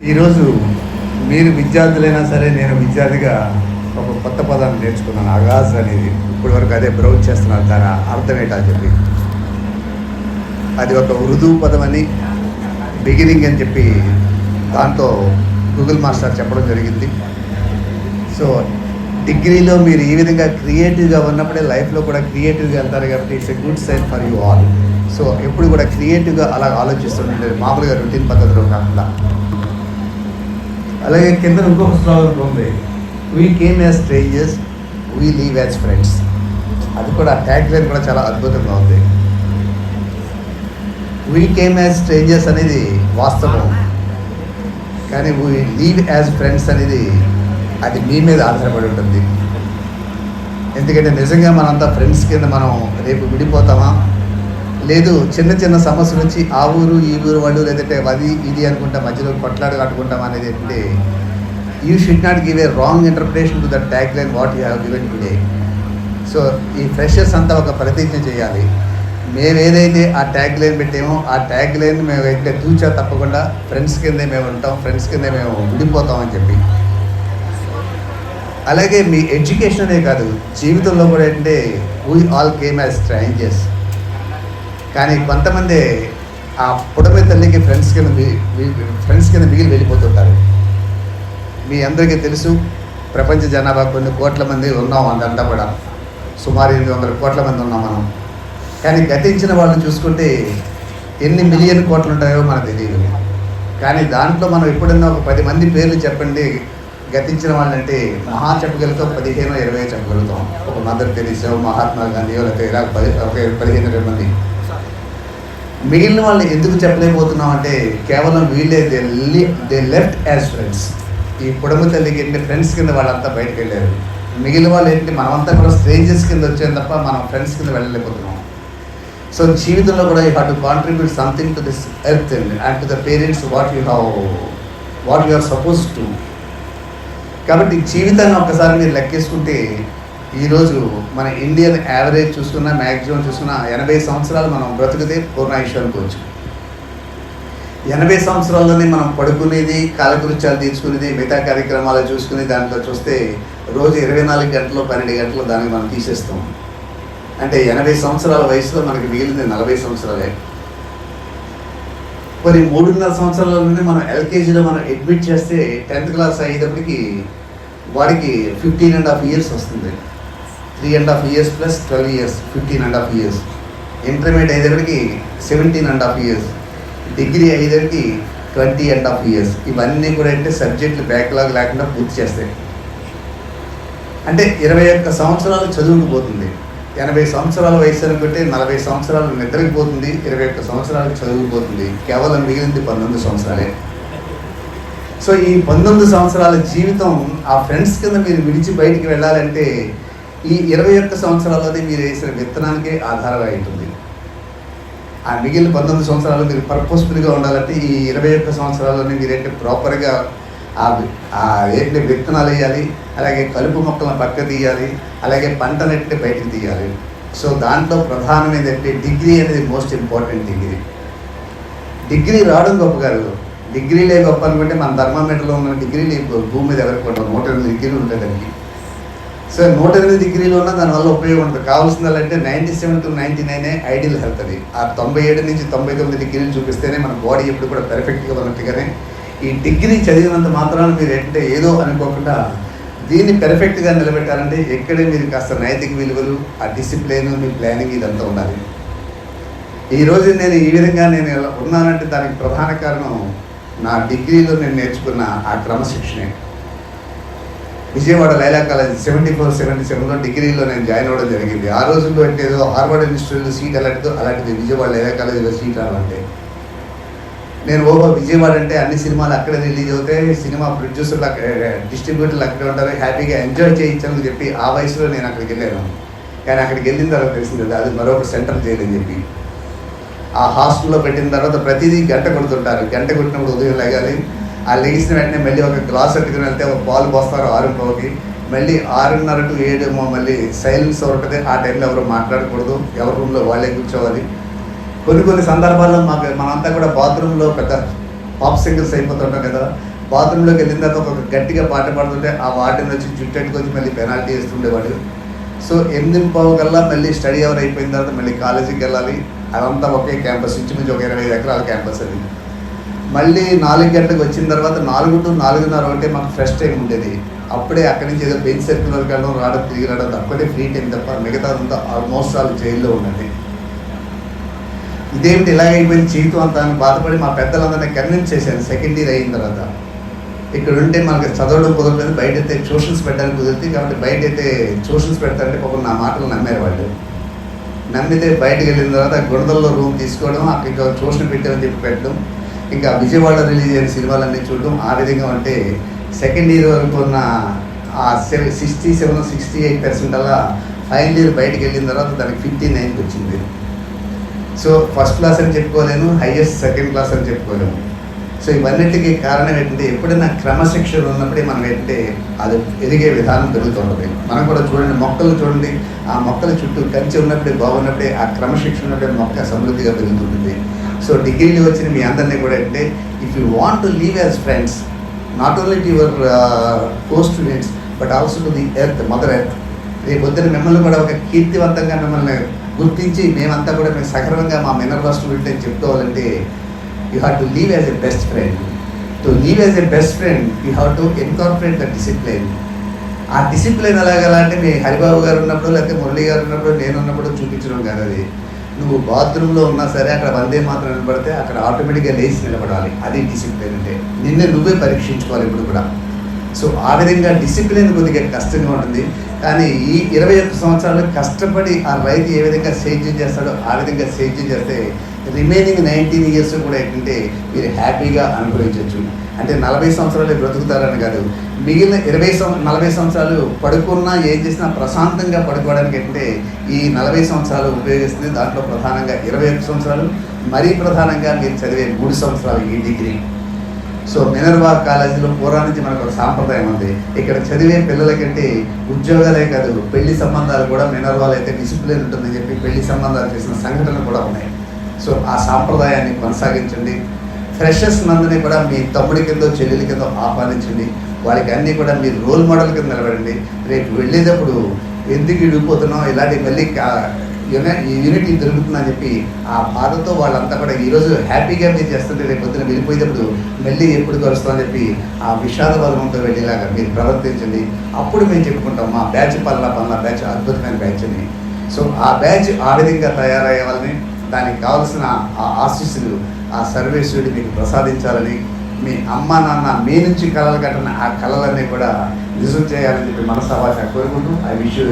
ఈరోజు మీరు విద్యార్థులైనా సరే నేను విద్యార్థిగా ఒక కొత్త పదాన్ని నేర్చుకున్నాను. అగాజ్ అనేది. ఇప్పటి వరకు అదే బ్రౌజ్ చేస్తున్నారు. దాని అర్థం ఏంటో చెప్పి. అది ఒక ఉర్దూ పదం అని బిగినింగ్ అని చెప్పి దాంతో గూగుల్ మాస్టర్ చెప్పడం జరిగింది. సో డిగ్రీలో మీరు ఈ విధంగా క్రియేటివ్గా ఉన్నప్పుడే లైఫ్లో కూడా క్రియేటివ్గా వెళ్తారు కాబట్టి it's a good sign for you all so ఎప్పుడు కూడా క్రియేటివ్గా అలా ఆలోచిస్తుండే మామూలుగా రొటీన్ పద్ధతిలో కాకుండా. అలాగే కింద ఇంకొక శ్లోకం ఉంది. We came as strangers we leave as friends అది కూడా ట్యాగ్ లైన్ కూడా చాలా అద్భుతంగా ఉంది. వీ కేమ్ యాజ్ స్ట్రేంజర్స్ అనేది వాస్తవం. కానీ వీ లీవ్ యాజ్ ఫ్రెండ్స్ అనేది అది మీ మీద ఆధారపడి ఉంటుంది. ఎందుకంటే నిజంగా మనంతా ఫ్రెండ్స్ కింద మనం రేపు విడిపోతామా? లేదు చిన్న చిన్న సమస్యలు వచ్చి ఆ ఊరు ఈ ఊరు వాళ్ళు లేదంటే అది ఇది అనుకుంటా మధ్యలో కొట్లాడు కట్టుకుంటాం అనేది ఏంటంటే you should not give a wrong interpretation to the tag line what you have given today so ఈ ఫ్రెషర్స్ అంతా ఒక ప్రతిజ్ఞ చేయాలి. మేము ఏదైతే ఆ ట్యాగ్ లైన్ పెట్టామో ఆ ట్యాగ్ లైన్ మేము అయితే తూచా తప్పకుండా ఫ్రెండ్స్ కిందే మేము ఉంటాం ఫ్రెండ్స్ కిందే మేము విడిపోతామని చెప్పి. అలాగే మీ ఎడ్యుకేషనే కాదు జీవితంలో కూడా అంటే we all came as strangers కానీ కొంతమంది ఆ పుడమి తల్లికి ఫ్రెండ్స్ కింద ఫ్రెండ్స్ కింద మిగిలి వెళ్ళిపోతుంటారు. మీ అందరికీ తెలుసు ప్రపంచ జనాభా కొన్ని కోట్ల మంది ఉన్నాం అందంతా కూడా. సుమారు ఎనిమిది వందల కోట్ల మంది ఉన్నాం మనం. కానీ గతించిన వాళ్ళని చూసుకుంటే ఎన్ని మిలియన్ కోట్లు ఉంటాయో మనకు తెలియదు. కానీ దాంట్లో మనం ఎప్పుడన్నా ఒక పది మంది పేర్లు చెప్పండి గతించిన వాళ్ళంటే మహా చెప్పగలుగుతాం పదిహేను ఇరవై చెప్పగలుగుతాం. ఒక మదర్ తెలిసో మహాత్మా గాంధీ లేకపోతే ఇలా పది ఒక పదిహేను ఇరవై మంది. మిగిలిన వాళ్ళు ఎందుకు చెప్పలేకపోతున్నాం అంటే కేవలం వీళ్ళే they they left as friends ఈ పొడమ తల్లికి ఏంటి ఫ్రెండ్స్ కింద వాళ్ళంతా బయటకు వెళ్ళారు. మిగిలిన వాళ్ళు ఏంటి? మనమంతా కూడా స్ట్రేంజర్స్ కింద వచ్చాం తప్ప మనం ఫ్రెండ్స్ కింద వెళ్ళలేకపోతున్నాం. సో జీవితంలో కూడా you have to contribute something to this earth and to the parents what you have what you are suppose to కాబట్టి జీవితాన్ని ఒక్కసారి మీరు లెక్కేసుకుంటే ఈరోజు మన ఇండియన్ యావరేజ్ చూసుకున్న మ్యాక్సిమం చూసుకున్న ఎనభై సంవత్సరాలు మనం బ్రతికితే పూర్ణాయుష్ అనుకోవచ్చు ఎనభై సంవత్సరాల్లోనే మనం పడుకునేది కాలకృత్యాలు తీర్చుకునేది మిగతా కార్యక్రమాలు చూసుకుని దాంట్లో చూస్తే రోజు ఇరవై నాలుగు గంటలు పన్నెండు గంటలు దాన్ని మనం తీసేస్తాం. అంటే ఎనభై సంవత్సరాల వయసులో మనకి మిగిలింది నలభై సంవత్సరాలే. మరి మూడున్నర సంవత్సరాల నుండి మనం ఎల్కేజీలో మనం అడ్మిట్ చేస్తే టెన్త్ క్లాస్ అయ్యేటప్పటికి వాడికి ఫిఫ్టీన్ అండ్ హాఫ్ ఇయర్స్ వస్తుంది. Three and half years plus twelve years fifteen and half years intermediate అయ్యేటప్పటికి seventeen and half years degree అయ్యేటప్పటికి ట్వంటీ అండ్ హాఫ్ ఇయర్స్ ఇవన్నీ కూడా అంటే సబ్జెక్టులు బ్యాక్లాగ్ లేకుండా పూర్తి చేస్తాయి. అంటే ఇరవై ఒక్క సంవత్సరాలు చదువుకు పోతుంది. ఎనభై సంవత్సరాల వయసు అనుకుంటే నలభై సంవత్సరాలు నిద్రకి పోతుంది. ఇరవై ఒక్క సంవత్సరాలకు చదువుకుపోతుంది కేవలం మిగిలింది పంతొమ్మిది సంవత్సరాలే. సో ఈ పంతొమ్మిది సంవత్సరాల జీవితం ఆ ఫ్రెండ్స్ కింద మీరు విడిచి బయటికి వెళ్ళాలంటే ఈ ఇరవై ఒక్క సంవత్సరాలది మీరు వేసిన విత్తనానికే ఆధారం ఉంటుంది ఆ మిగిలిన పంతొమ్మిది సంవత్సరాలు మీరు పర్పస్ఫుల్గా ఉండాలంటే ఈ ఇరవై ఒక్క సంవత్సరాలని మీరేంటి ప్రాపర్గా ఆ ఏంటి విత్తనాలు వేయాలి అలాగే కలుపు మొక్కలను పక్క తీయాలి అలాగే పంటనెట్టి బయటకు తీయాలి. సో దాంట్లో ప్రధానమైనది అంటే డిగ్రీ అనేది మోస్ట్ ఇంపార్టెంట్ డిగ్రీ. డిగ్రీ రావడం గొప్ప కాదు. డిగ్రీలే గొప్ప అనుకుంటే మన ధర్మామీటర్లో ఉన్న డిగ్రీలు భూమి మీద ఎవరికి ఉండవు నూట ఎనిమిది డిగ్రీలు ఉంటాయి దానికి. సో నూట ఎనిమిది డిగ్రీలో ఉన్న దానివల్ల ఉపయోగం ఉంటుంది కావాల్సింది అంటే ninety seven to ninety nine ideal health అది. ఆ తొంభై ఏడు నుంచి తొంభై తొమ్మిది డిగ్రీలు చూపిస్తేనే మన బాడీ ఎప్పుడు కూడా పెర్ఫెక్ట్గా ఉన్నట్టుగానే ఈ డిగ్రీ చదివినంత మాత్రాన మీరు ఏంటంటే ఏదో అనుకోకుండా దీన్ని పెర్ఫెక్ట్గా నిలబెట్టాలంటే ఎక్కడే మీరు కాస్త నైతిక విలువలు ఆ డిసిప్లిన్ మీ ప్లానింగ్ ఇదంతా ఉండాలి. ఈరోజు నేను ఈ విధంగా నేను ఉన్నానంటే దానికి ప్రధాన కారణం నా డిగ్రీలో నేను నేర్చుకున్న ఆ క్రమశిక్షణే. Vijayawada Loyola college seventy four seventy సెవెన్లో డిగ్రీలో నేను జాయిన్ అవ్వడం జరిగింది. ఆ రోజుల్లో అంటే ఏదో హార్వర్డ్ ఇన్స్టిట్యూట్లో సీట్ అలాంటిదో అలాంటిది విజయవాడ లైలా కాలేజీలో సీట్ రావాలంటే నేను ఓహో విజయవాడ అంటే అన్ని సినిమాలు అక్కడే రిలీజ్ అవుతాయి సినిమా ప్రొడ్యూసర్లు అక్కడ డిస్ట్రిబ్యూటర్లు అక్కడే ఉంటారు హ్యాపీగా ఎంజాయ్ చేయించాలని చెప్పి ఆ వయసులో నేను అక్కడికి వెళ్ళాను. కానీ అక్కడికి వెళ్ళిన తర్వాత తెలిసింది అది- మరొక సెంటర్ చేయాలని చెప్పి. ఆ హాస్టల్లో పెట్టిన తర్వాత ప్రతిదీ గంట కొడుతుంటారు. గంట కొట్టినప్పుడు ఉదయం లేగాలి ఆ లెగిసిన వెంటనే మళ్ళీ ఒక గ్లాస్ పెట్టుకుని వెళ్తే ఒక పాలు పోస్తారు ఆరుంపావుకి మళ్ళీ ఆరున్నర టు ఏడేమో మళ్ళీ సైలెన్స్ ఉంటుంది ఆ టైంలో ఎవరు మాట్లాడకూడదు. ఎవరి రూమ్లో వాళ్ళే కూర్చోవాలి. కొన్ని కొన్ని సందర్భాల్లో మాకు మనంతా కూడా బాత్రూంలో పెద్ద పాప్ సింగర్స్ అయిపోతుంటాం కదా. బాత్రూంలోకి వెళ్ళిన తర్వాత ఒక గట్టిగా పాట పాడుతుంటే ఆ వాటిని వచ్చి జుట్టెట్టుకొచ్చి మళ్ళీ పెనాల్టీ వేస్తుండేవాడు. సో ఎనిమిది పావు కల్లా మళ్ళీ స్టడీ అవర్ అయిపోయిన తర్వాత మళ్ళీ కాలేజీకి వెళ్ళాలి. అదంతా ఒకే క్యాంపస్ నుంచి ఒక ఇరవై ఐదు ఎకరాల క్యాంపస్ అది. మళ్ళీ నాలుగు గంటలకు వచ్చిన తర్వాత నాలుగు టు నాలుగున్నర అంటే మాకు ఫ్రెష్ టైం ఉండేది. అప్పుడే అక్కడి నుంచి ఏదో బెంచ్ సర్కిల్ వరకు వెళ్ళడం రావడం తిరిగి రావడం అప్పుడే ఫ్రీ టైం తప్ప మిగతా అంతా ఆల్మోస్ట్ వాళ్ళు జైల్లో ఉన్నది. ఇదేమిటి ఇలా అయిపోయింది జీవితం అంతా అని బాధపడి మా పెద్దలందరినీ కన్విన్స్ చేశాను. సెకండ్ ఇయర్ అయిన తర్వాత. ఇక్కడ ఉంటే మనకి చదవడం కుదరలేదు బయట అయితే ట్యూషన్స్ పెట్టడానికి కుదిరింది కాబట్టి బయట అయితే ట్యూషన్స్ పెడతారంటే పాపం నా మాటలు నమ్మారు వాళ్ళు. నమ్మితే బయటకు వెళ్ళిన తర్వాత గుణదల్లో రూమ్ తీసుకోవడం అక్కడ ట్యూషన్ పెట్టామని చెప్పి పెట్టడం ఇంకా విజయవాడ రిలీజ్ అయిన సినిమాలన్నీ చూడడం ఆ విధంగా అంటే సెకండ్ ఇయర్ వరకు ఉన్న ఆ seven sixty seven sixty eight percent అలా ఫైనల్ ఇయర్ బయటకు వెళ్ళిన తర్వాత దానికి ఫిఫ్టీ నైన్కి వచ్చింది. సో ఫస్ట్ క్లాస్ అని చెప్పుకోలేను హైయెస్ట్ సెకండ్ క్లాస్ అని చెప్పుకోలేము. సో ఇవన్నిటికీ కారణం ఏంటంటే ఎప్పుడైనా క్రమశిక్షణ ఉన్నప్పుడే మనం ఏంటంటే అది ఎదిగే విధానం పెరుగుతుంటుంది మనం కూడా చూడండి మొక్కలు చూడండి ఆ మొక్కల చుట్టూ కంచి ఉన్నప్పుడే బాగున్నప్పుడే ఆ క్రమశిక్షణ ఉన్నప్పుడే మొక్క సమృద్ధిగా పెరుగుతుంటుంది. సో డిగ్రీలు వచ్చిన మీ అందరినీ కూడా అంటే if you want to leave as friends not only to your co students but also to the earth mother earth రేపు పొద్దున మిమ్మల్ని కూడా ఒక కీర్తివంతంగా మిమ్మల్ని గుర్తించి మేమంతా కూడా మేము సక్రమంగా మా మినర్వా స్టూడెంట్ అని చెప్పుకోవాలంటే you have to leave as a best friend to leave as a best friend you have to incorporate the discipline ఆ డిసిప్లిన్ ఎలాగలా అంటే మీ హరిబాబు గారు ఉన్నప్పుడు లేకపోతే మురళి గారు ఉన్నప్పుడు నేను ఉన్నప్పుడు చూపించడం కాదు అది. నువ్వు బాత్రూంలో ఉన్నా సరే అక్కడ వందే మాత్రం నిలబడితే అక్కడ ఆటోమేటిక్గా లేచి నిలబడాలి. అది డిసిప్లిన్ అంటే. నిన్నే నువ్వే పరీక్షించుకోవాలి ఇప్పుడు కూడా. సో ఆ విధంగా డిసిప్లిన్ కొద్దిగా కష్టంగా ఉంటుంది. కానీ ఈ ఇరవై ఒక్క సంవత్సరాలు కష్టపడి ఆ రైతు ఏ విధంగా సేద్యం చేస్తాడో ఆ విధంగా సేద్యం చేస్తే రిమైనింగ్ నైన్టీన్ ఇయర్స్ కూడా ఏంటంటే మీరు హ్యాపీగా అనుభవించవచ్చు. అంటే నలభై సంవత్సరాలు బ్రతుకుతారని కాదు. మిగిలిన ఇరవై సంవ నలభై సంవత్సరాలు పడుకున్నా ఏం చేసినా ప్రశాంతంగా పడుకోవడానికి అంటే ఈ నలభై సంవత్సరాలు ఉపయోగిస్తుంది. దాంట్లో ప్రధానంగా ఇరవై ఒక్క సంవత్సరాలు మరీ ప్రధానంగా మీరు చదివే మూడు సంవత్సరాలు ఈ డిగ్రీ. సో మినర్వా కాలేజీలో పూర్వం నుంచి మనకు ఒక సాంప్రదాయం ఉంది. ఇక్కడ చదివే పిల్లలకంటే ఉద్యోగాలే కాదు పెళ్ళి సంబంధాలు కూడా మినర్వాలు అయితే డిసిప్లిన్ ఉంటుందని చెప్పి పెళ్ళి సంబంధాలు చేసిన సంఘటనలు కూడా ఉన్నాయి. సో ఆ సాంప్రదాయాన్ని కొనసాగించండి. ఫ్రెషర్స్ నందుని కూడా మీ తమ్ముడి కింద చెల్లెల కింద ఆహ్వానించండి. వాళ్ళకి అన్నీ కూడా మీరు రోల్ మోడల్ కింద నిలబడండి. రేపు వెళ్ళేటప్పుడు ఎందుకు ఇడిపోతున్నాం ఇలాంటి మళ్ళీ యూనిటీ దొరుకుతుందని చెప్పి ఆ బాధతో వాళ్ళంతా కూడా ఈరోజు హ్యాపీగా మీరు చేస్తుంటే రేపు పొద్దున వెళ్ళిపోయేటప్పుడు మళ్ళీ ఎప్పుడు కలుస్తామని చెప్పి ఆ విషాద వర్గంతో వెళ్ళేలాగా మీరు ప్రవర్తించండి. అప్పుడు మేము చెప్పుకుంటాం మా బ్యాచ్ పల్లా పల్లా బ్యాచ్ అద్భుతమైన బ్యాచ్ అని. సో ఆ బ్యాచ్ ఆ విధంగా తయారయ్యేవాళ్ళని దానికి కావాల్సిన ఆ ఆశీస్సులు ఆ సర్వేశ్వరుడు మీకు ప్రసాదించాలని మీ అమ్మ నాన్న మీ నుంచి కళలు కట్టిన ఆ కళలన్నీ కూడా నిజం చేయాలని చెప్పి మనసావాస కోరుకుంటూ ఐ విష్ యూ